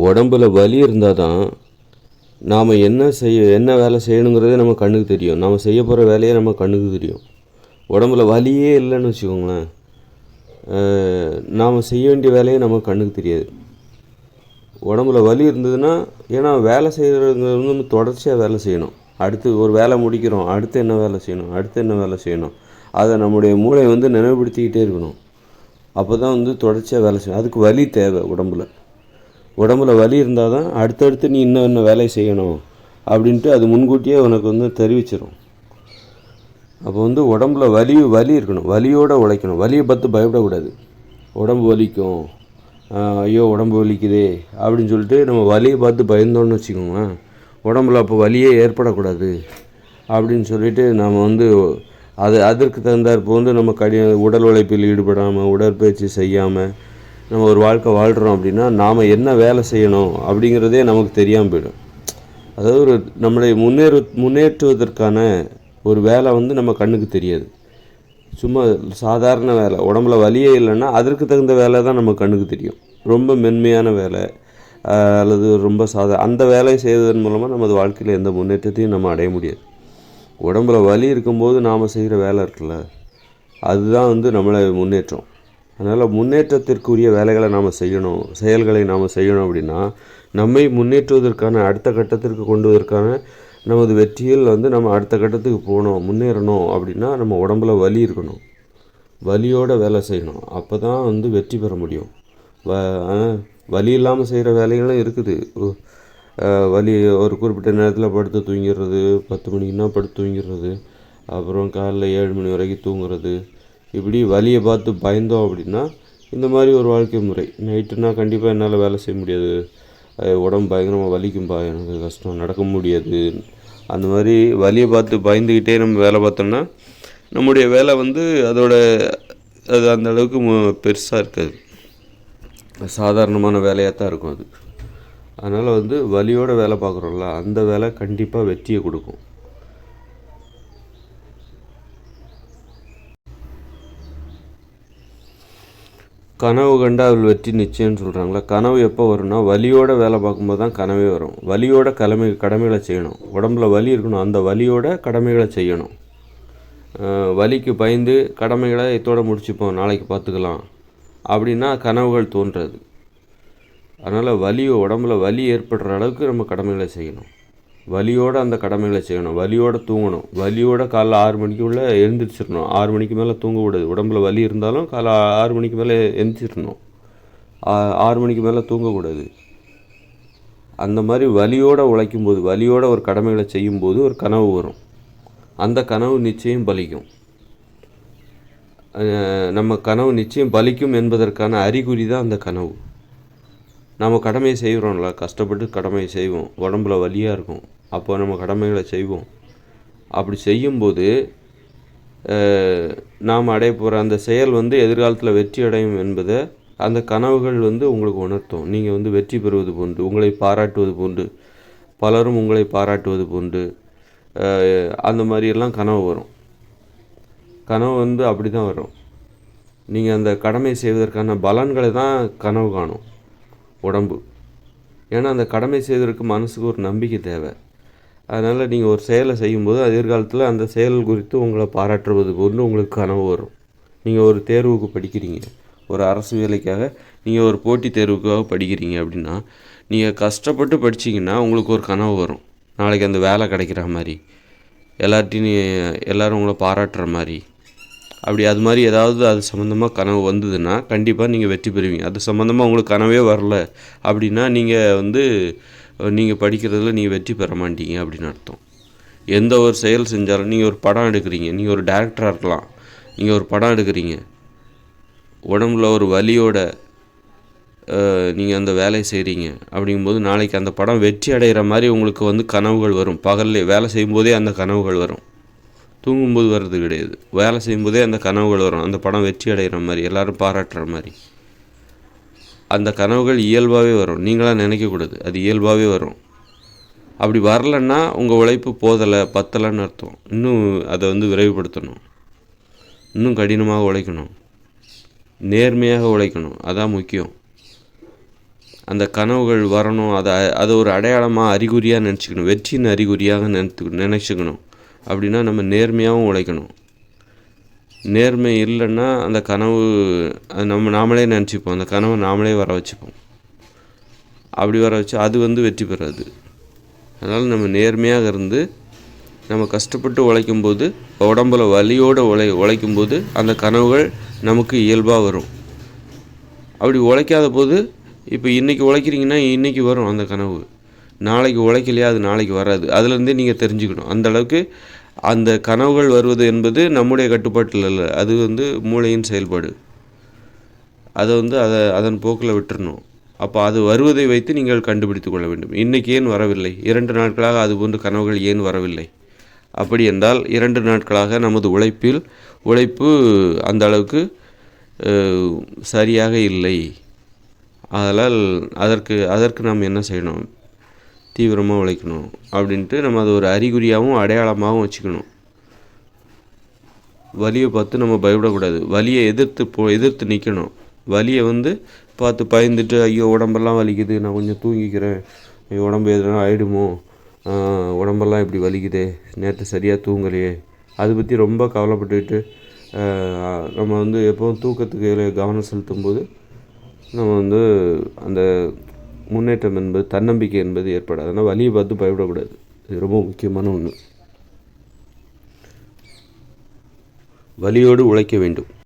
உடம்புல வலி இருந்தால் தான் நாம் என்ன செய்ய என்ன வேலை செய்யணுங்கிறதே நம்ம கண்ணுக்கு தெரியும். நாம் செய்ய போகிற வேலையே நம்ம கண்ணுக்கு தெரியும். உடம்புல வலியே இல்லைன்னு வச்சுக்கோங்களேன். நாம் செய்ய வேண்டிய வேலையே நம்ம கண்ணுக்கு தெரியாது. உடம்புல வலி இருந்ததுன்னா ஏன்னா வேலை செய்கிறது வந்து நம்ம தொடர்ச்சியாக வேலை செய்யணும். அடுத்து ஒரு வேலை முடிக்கிறோம் அடுத்து என்ன வேலை செய்யணும் அடுத்து என்ன வேலை செய்யணும். அதை நம்முடைய மூளை வந்து நினைவுபடுத்திக்கிட்டே இருக்கணும். அப்போ தான் வந்து தொடர்ச்சியாக வேலை செய்யணும். அதுக்கு வலி தேவை உடம்புல. உடம்புல வலி இருந்தால் தான் அடுத்தடுத்து நீ இன்னும் இன்னும் வேலை செய்யணும் அப்படின்ட்டு அது முன்கூட்டியே உனக்கு வந்து தெரிவிச்சிடும் அப்போ வந்து உடம்புல வலி வலி இருக்கணும். வலியோடு உழைக்கணும். வலியை பார்த்து பயப்படக்கூடாது. உடம்பு வலிக்கும். ஐயோ உடம்பு வலிக்குதே அப்படின்னு சொல்லிட்டு நம்ம வலியை பார்த்து பயந்தோன்னு வச்சுக்கோங்களேன். உடம்புல அப்போ வலியே ஏற்படக்கூடாது அப்படின்னு சொல்லிட்டு நம்ம வந்து அது அதற்கு தகுந்தாற்போ வந்து நம்ம கடி உடல் உழைப்பில் ஈடுபடாமல் உடற்பயிற்சி செய்யாமல் நம்ம ஒரு வாழ்க்கை வாழ்கிறோம் அப்படின்னா நாம் என்ன வேலை செய்யணும் அப்படிங்கிறதே நமக்கு தெரியாமல் போயிடும். அதாவது ஒரு நம்மளை முன்னேறு முன்னேற்றுவதற்கான ஒரு வேலை வந்து நம்ம கண்ணுக்கு தெரியாது. சும்மா சாதாரண வேலை உடம்புல வலியே இல்லைன்னா அதற்கு தகுந்த வேலை தான் நம்ம கண்ணுக்கு தெரியும். ரொம்ப மென்மையான வேலை அல்லது ரொம்ப சாதா அந்த வேலையை செய்வதன் மூலமாக நமது வாழ்க்கையில் எந்த முன்னேற்றத்தையும் நம்ம அடைய முடியாது. உடம்புல வலி இருக்கும்போது நாம் செய்கிற வேலை இருக்குல்ல அதுதான் வந்து நம்மளை முன்னேற்றம். அதனால் முன்னேற்றத்திற்குரிய வேலைகளை நாம் செய்யணும் செயல்களை நாம் செய்யணும் அப்படின்னா நம்மை முன்னேற்றுவதற்கான அடுத்த கட்டத்திற்கு கொண்டு வருவதற்கான நமது வெற்றியில் வந்து நம்ம அடுத்த கட்டத்துக்கு போகணும் முன்னேறணும் அப்படின்னா நம்ம உடம்புல வலி இருக்கணும். வலியோட வேலை செய்யணும். அப்போ தான் வந்து வெற்றி பெற முடியும். வ வலி இல்லாமல் செய்கிற வேலைகளும் இருக்குது. வலி ஒரு குறிப்பிட்ட நேரத்தில் படுத்து தூங்கிடுறது பத்து மணிக்குன்னா படுத்து தூங்கிடுறது அப்புறம் காலைல ஏழு மணி வரைக்கும் தூங்குறது இப்படி வலியை பார்த்து பயந்தோம் அப்படின்னா இந்த மாதிரி ஒரு வாழ்க்கை முறை. நைட்டுனா கண்டிப்பாக என்னால் வேலை செய்ய முடியாது. உடம்பு பயங்கரமாக வலிக்கும்பா எனக்கு கஷ்டம் நடக்க முடியாது. அந்த மாதிரி வலியை பார்த்து பயந்துக்கிட்டே நம்ம வேலை பார்த்தோம்னா நம்முடைய வேலை வந்து அதோட அது அந்த அளவுக்கு பெருசாக இருக்காது. சாதாரணமான வேலையாக தான் இருக்கும் அது. அதனால் வந்து வலியோட வேலை பார்க்குறோம்ல அந்த வேலை கண்டிப்பாக வெற்றியை கொடுக்கும். கனவு கண்டால் வெற்றி நிச்சயம்னு சொல்கிறாங்களா கனவு எப்போ வரும்னா வலியோட வேலை பார்க்கும்போது தான் கனவே வரும். வலியோட கடமை கடமைகளை செய்யணும். உடம்புல வலி இருக்கணும். அந்த வலியோட கடமைகளை செய்யணும். வலிக்கு பயந்து கடமைகளை இதோட முடிச்சுப்போம். நாளைக்கு பார்த்துக்கலாம். அப்படின்னா கனவுகள் தோன்றது. அதனால் வலி உடம்புல வலி ஏற்படுற அளவுக்கு நம்ம கடமைகளை செய்யணும். வலியோட அந்த கடமைகளை செய்யணும். வலியோட தூங்கணும். வலியோட காலைல ஆறு மணிக்குள்ளே எழுந்திரிச்சிடணும் ஆறு மணிக்கு மேலே தூங்கக்கூடாது உடம்புல வலி இருந்தாலும் காலை ஆறு மணிக்கு மேலே எழுந்திரிச்சிடணும் ஆறு மணிக்கு மேலே தூங்கக்கூடாது அந்த மாதிரி வலியோடு உழைக்கும்போது வலியோட ஒரு கடமைகளை செய்யும்போது ஒரு கனவு வரும். அந்த கனவு நிச்சயம் பலிக்கும். நம்ம கனவு நிச்சயம் பலிக்கும் என்பதற்கான அறிகுறி தான் அந்த கனவு. நம்ம கடமையை செய்கிறோம்ல கஷ்டப்பட்டு கடமையை செய்வோம். உடம்புல வலியாக இருக்கும். அப்போ நம்ம கடமைகளை செய்வோம். அப்படி செய்யும்போது நாம் அடைய போகிற அந்த செயல் வந்து எதிர்காலத்தில் வெற்றி அடையும் என்பதை அந்த கனவுகள் வந்து உங்களுக்கு உணர்த்தும். நீங்கள் வந்து வெற்றி பெறுவது போன்று உங்களை பாராட்டுவது போன்று பலரும் உங்களை பாராட்டுவது போன்று அந்த மாதிரியெல்லாம் கனவு வரும். கனவு வந்து அப்படி தான் வரும். நீங்கள் அந்த கடமை செய்வதற்கான பலன்களை தான் கனவு காணும். உடம்பு. ஏன்னா அந்த கடமை செய்வதற்கு மனசுக்கு ஒரு நம்பிக்கை தேவை. அதனால் நீங்கள் ஒரு செயலை செய்யும்போது எதிர்காலத்தில் அந்த செயல் குறித்து உங்களை பாராட்டுவது ஒன்று உங்களுக்கு கனவு வரும். நீங்கள் ஒரு தேர்வுக்கு படிக்கிறீங்க. ஒரு அரசு வேலைக்காக நீங்கள் ஒரு போட்டித் தேர்வுக்காக படிக்கிறீங்க அப்படின்னா நீங்கள் கஷ்டப்பட்டு படிச்சீங்கன்னா உங்களுக்கு ஒரு கனவு வரும். நாளைக்கு அந்த வேலை கிடைக்கிற மாதிரி. எல்லார்ட்டையும் எல்லாரும் உங்களை பாராட்டுற மாதிரி. அப்படி அது மாதிரி ஏதாவது அது சம்மந்தமாக கனவு வந்ததுன்னா கண்டிப்பாக நீங்கள் வெற்றி பெறுவீங்க. அது சம்மந்தமாக உங்களுக்கு கனவே வரல அப்படின்னா நீங்கள் வந்து நீங்கள் படிக்கிறதுல நீங்கள் வெற்றி பெற மாட்டீங்க அப்படின்னு அர்த்தம். எந்த ஒரு செயல் செஞ்சாலும் நீங்கள் ஒரு படம் எடுக்கிறீங்க நீங்கள் ஒரு டேரக்டராக இருக்கலாம் நீங்கள் ஒரு படம் எடுக்கிறீங்க. உடம்புல ஒரு வலியோட நீங்கள் அந்த வேலையை செய்கிறீங்க அப்படிங்கும்போது நாளைக்கு அந்த படம் வெற்றி அடைகிற மாதிரி உங்களுக்கு வந்து கனவுகள் வரும். பகல்லே வேலை செய்யும்போதே அந்த கனவுகள் வரும். தூங்கும்போது வர்றது கிடையாது. வேலை செய்யும்போதே அந்த கனவுகள் வரும் அந்த படம் வெற்றி அடைகிற மாதிரி எல்லோரும் பாராட்டுற மாதிரி. அந்த கனவுகள் இயல்பாகவே வரும். நீங்களாக நினைக்கக்கூடாது. அது இயல்பாகவே வரும். அப்படி வரலன்னா உங்கள் உழைப்பு போதலை பத்தலைன்னு அர்த்தம். இன்னும் அதை வந்து விரைவுபடுத்தணும். இன்னும் கடினமாக உழைக்கணும். நேர்மையாக உழைக்கணும். அதான் முக்கியம். அந்த கனவுகள் வரணும். அதை அதை ஒரு அடையாளமாக அறிகுறியாக நினச்சிக்கணும். வெற்றின்னு அறிகுறியாக நினைத்து நினச்சிக்கணும். அப்படின்னா நம்ம நேர்மையாகவும் உழைக்கணும். நேர்மை இல்லைன்னா அந்த கனவு அது நம்ம நாமளே நினச்சிப்போம். அந்த கனவை நாமளே வர வச்சுப்போம். அப்படி வர வச்சு அது வந்து வெற்றி பெறாது. அதனால் நம்ம நேர்மையாக இருந்து நம்ம கஷ்டப்பட்டு உழைக்கும் போது உடம்புல வலியோடு உழை உழைக்கும் போது அந்த கனவுகள் நமக்கு இயல்பாக வரும். அப்படி உழைக்காத போது இப்போ இன்றைக்கி உழைக்கிறீங்கன்னா இன்றைக்கி வரும் அந்த கனவு. நாளைக்கு உழைக்கலையா அது நாளைக்கு வராது. அதுலேருந்தே நீங்கள் தெரிஞ்சுக்கணும். அந்த அளவுக்கு அந்த கனவுகள் வருவது என்பது நம்முடைய கட்டுப்பாட்டில் இல்லை அது வந்து மூளையின் செயல்பாடு. அதை வந்து அதை அதன் போக்கில் விட்டுறணும். அப்போ அது வருவதை வைத்து நீங்கள் கண்டுபிடித்து கொள்ள வேண்டும். இன்றைக்கி ஏன் வரவில்லை? இரண்டு நாட்களாக அது போன்ற கனவுகள் ஏன் வரவில்லை? அப்படி என்றால் இரண்டு நாட்களாக நமது உழைப்பில் உழைப்பு அந்த அளவுக்கு சரியாக இல்லை. அதனால் அதற்கு அதற்கு நாம் என்ன செய்யணும்? தீவிரமாக உழைக்கணும் அப்படின்ட்டு நம்ம அதை ஒரு அறிகுறியாகவும் அடையாளமாகவும் வச்சுக்கணும். வலியை பார்த்து நம்ம பயப்படக்கூடாது. வலியை எதிர்த்து போ எதிர்த்து நிற்கணும் வலியை வந்து பார்த்து பயந்துட்டு ஐயோ உடம்பெல்லாம் வலிக்குது நான் கொஞ்சம் தூங்கிக்கிறேன். ஐயோ உடம்பு எதுனா ஆகிடுமோ உடம்பெல்லாம் இப்படி வலிக்குதே. நேற்று சரியாக தூங்கலையே. அதை பற்றி ரொம்ப கவலைப்பட்டுக்கிட்டு நம்ம வந்து எப்போவும் தூக்கத்துக்கு கவனம் செலுத்தும் போது நம்ம வந்து அந்த முன்னேற்றம் என்பது தன்னம்பிக்கை என்பது ஏற்படாது. அதனால் வலியை பார்த்து பயப்படக்கூடாது. இது ரொம்ப முக்கியமான ஒன்று. வலியோடு உழைக்க வேண்டும்.